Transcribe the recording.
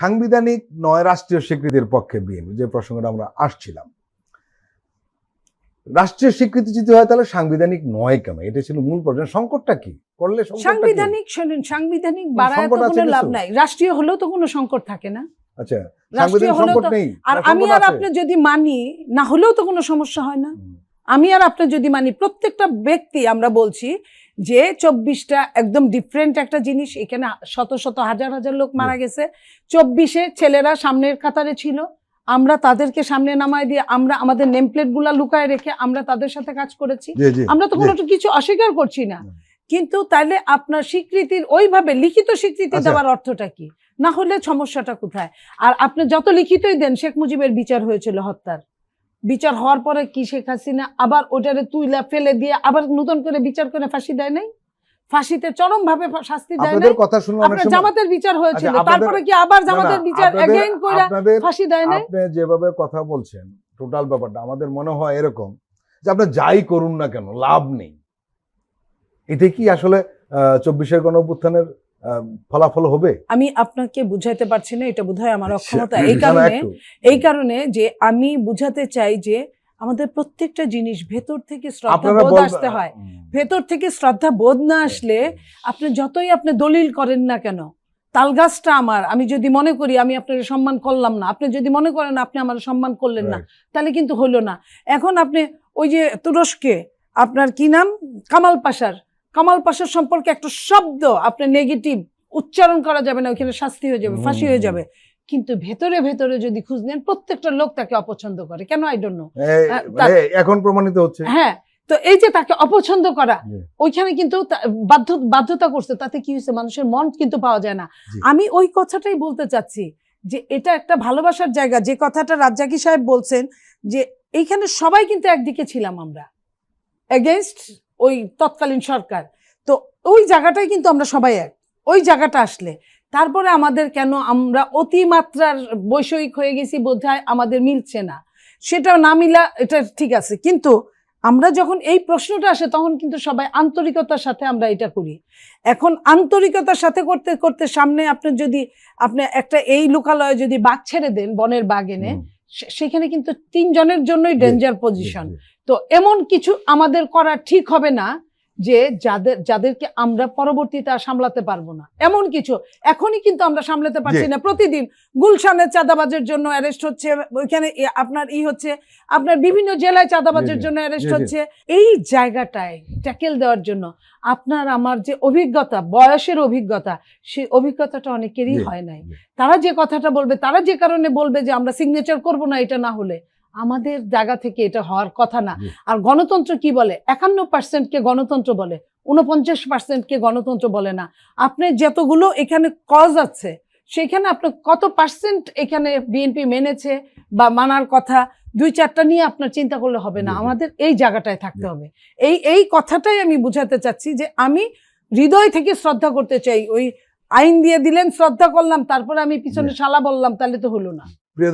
সাংবিধানিক নয় রাষ্ট্রীয় স্বীকৃতির পক্ষে বিএনপি যে প্রসঙ্গটা আমরা আসছিলাম। রাষ্ট্রীয় স্বীকৃতি যদি হয় তাহলে সাংবিধানিক নয় কেন? এটা ছিল মূল প্রশ্ন। সংকটটা কি? করলে সাংবিধানিক শোনেন সাংবিধানিক বাড়ায় তো কোনো লাভ নাই। রাষ্ট্রীয় হলেও তো কোনো সংকট থাকে না। আচ্ছা সাংবিধানিক সংকট নেই। আর আমি আর? আপনি যদি মানি না হলেও তো কোনো সমস্যা হয় না। আমি আর আপনি যদি মানি প্রত্যেকটা ব্যক্তি আমরা বলছি যে চব্বিশটা একদম ডিফারেন্ট একটা জিনিস এখানে শত শত হাজার হাজার লোক মারা গেছে। চব্বিশে ছেলেরা সামনের কাতারে ছিল। আমরা তাদেরকে সামনে নামায় দিয়ে আমরা আমাদের নেম প্লেটগুলা লুকায় রেখে আমরা তাদের সাথে কাজ করেছি। আমরা তো। কোনো কিছু অস্বীকার করছি না। কিন্তু তাহলে আপনার স্বীকৃতির ওইভাবে লিখিত স্বীকৃতি আচ্ছা। দেওয়ার অর্থটা কি? না হলে সমস্যাটা কোথায়? আর আপনি যত লিখিতই দেন শেখ মুজিবের বিচার হয়েছিল হত্যার। বিচার হওয়ার পরে কি শেখ হাসিনা আবার ওটারে তুইলা ফেলে দিয়ে আবার নতুন করে বিচার করে ফাঁসি দেয় নাই? ফাঁসিতে চরম ভাবে শাস্তি দেয় নাই? কথা শুনে অনেক আপনার জামাতের বিচার হয়েছিল। আচ্ছা, আপনাদের- তারপরে কি আবার জামাতের বিচার এগেইন করে ফাঁসি দেয় নাই? আপনি যেভাবে কথা বলছেন টোটাল ব্যাপারটা আমাদের মনে হয় এরকম যে আপনি যাই করুন না কেন লাভ নেই। এতে কি আসলে চব্বিশের গণ ফলাফল হবে? আমি আপনাকে বুঝাইতে পারছি না এটা বোধহয় আমার অক্ষমতা। এই কারণে এই কারণে যে আমি বুঝাতে চাই যে আমাদের প্রত্যেকটা জিনিস ভেতর থেকে শ্রদ্ধা বোধ আসতে হয়। ভেতর থেকে শ্রদ্ধা বোধ না আসলে আপনি যতই আপনি দলিল করেন না কেন তালগাছটা আমার আমি যদি মনে করি আমি আপনার সম্মান করলাম না আপনি যদি মনে করেন আপনি আমার সম্মান করলেন না তাহলে কিন্তু হলো না। এখন আপনি ওই যে তুরস্কে আপনার কি নাম? কামাল পাশার। কামাল পাশার সম্পর্কে একটা শব্দ আপনার নেগেটিভ উচ্চারণ করা যাবে না ওখানে শাস্তি হয়ে যাবে ফাঁসি হয়ে যাবে। কিন্তু ভেতরে ভেতরে যদি খুঁজ নেন প্রত্যেকটা লোক তাকে অপছন্দ করে। কেন? আই ডোন্ট নো এখন প্রমাণিত হচ্ছে। হ্যাঁ তো এই যে তাকে অপছন্দ করা ওইখানে কিন্তু বাধ্য বাধ্যতা করছে তাতে কি হয়েছে? মানুষের মন কিন্তু পাওয়া যায় না। আমি ওই কথাটাই বলতে চাচ্ছি যে এটা একটা ভালোবাসার জায়গা। যে কথাটা রাজ্জাকি সাহেব বলছেন যে এইখানে সবাই কিন্তু একদিকে ছিলাম আমরা। এগেনস্ট ওই তৎকালীন সরকার। তো ওই জায়গাটাই কিন্তু আমরা সবাই এক। ওই জায়গাটা আসলে। তারপরে আমাদের কেন আমরা অতিমাত্রার বৈষয়িক হয়ে গেছি বোধহয় আমাদের মিলছে না। সেটা না মিলা এটা ঠিক আছে। কিন্তু আমরা যখন এই প্রশ্নটা আসে, তখন কিন্তু সবাই আন্তরিকতার সাথে আমরা এটা করি। এখন আন্তরিকতার সাথে করতে করতে সামনে আপনি যদি, আপনি একটা এই লোকালয়ে যদি বাঘ ছেড়ে দেন, বনের বাঘ এনে সেখানে কিন্তু তিনজনের জন্যই ডেঞ্জার পজিশন তো এমন কিছু আমাদের করা ঠিক হবে না যে যাদের যাদেরকে আমরা পরবর্তীতে আর সামলাতে পারব না। এমন কিছু এখনই কিন্তু আমরা সামলাতে পারছি না। প্রতিদিন গুলশানের চাঁদাবাজের জন্য অ্যারেস্ট হচ্ছে ওইখানে আপনার ই হচ্ছে আপনার বিভিন্ন জেলায় চাঁদাবাজের। জন্য অ্যারেস্ট। হচ্ছে। এই জায়গাটায় ট্যাকেল দেওয়ার জন্য আপনার আমার যে অভিজ্ঞতা বয়সের অভিজ্ঞতা সেই অভিজ্ঞতাটা অনেকেরই হয় নাই। তারা যে কথাটা বলবে তারা যে কারণে বলবে যে আমরা সিগনেচার করব না এটা না হলে আমাদের জায়গা থেকে এটা হওয়ার কথা না। আর গণতন্ত্র কি বলে? একান্ন পার্সেন্টকে গণতন্ত্র বলে উনপঞ্চাশ পার্সেন্টকে গণতন্ত্র বলে না। আপনি যতগুলো এখানে কজ আছে সেখানে আপনার কত পার্সেন্ট এখানে বিএনপি মেনেছে বা মানার কথা দুই চারটা নিয়ে আপনার চিন্তা করলে হবে না। আমাদের এই জায়গাটায় থাকতে হবে। এই এই কথাটাই আমি বুঝাতে চাচ্ছি যে আমি হৃদয় থেকে শ্রদ্ধা করতে চাই। ওই আইন দিয়ে দিলেন শ্রদ্ধা করলাম তারপরে আমি পিছনে শালা বললাম তাহলে তো হলো না। প্রিয়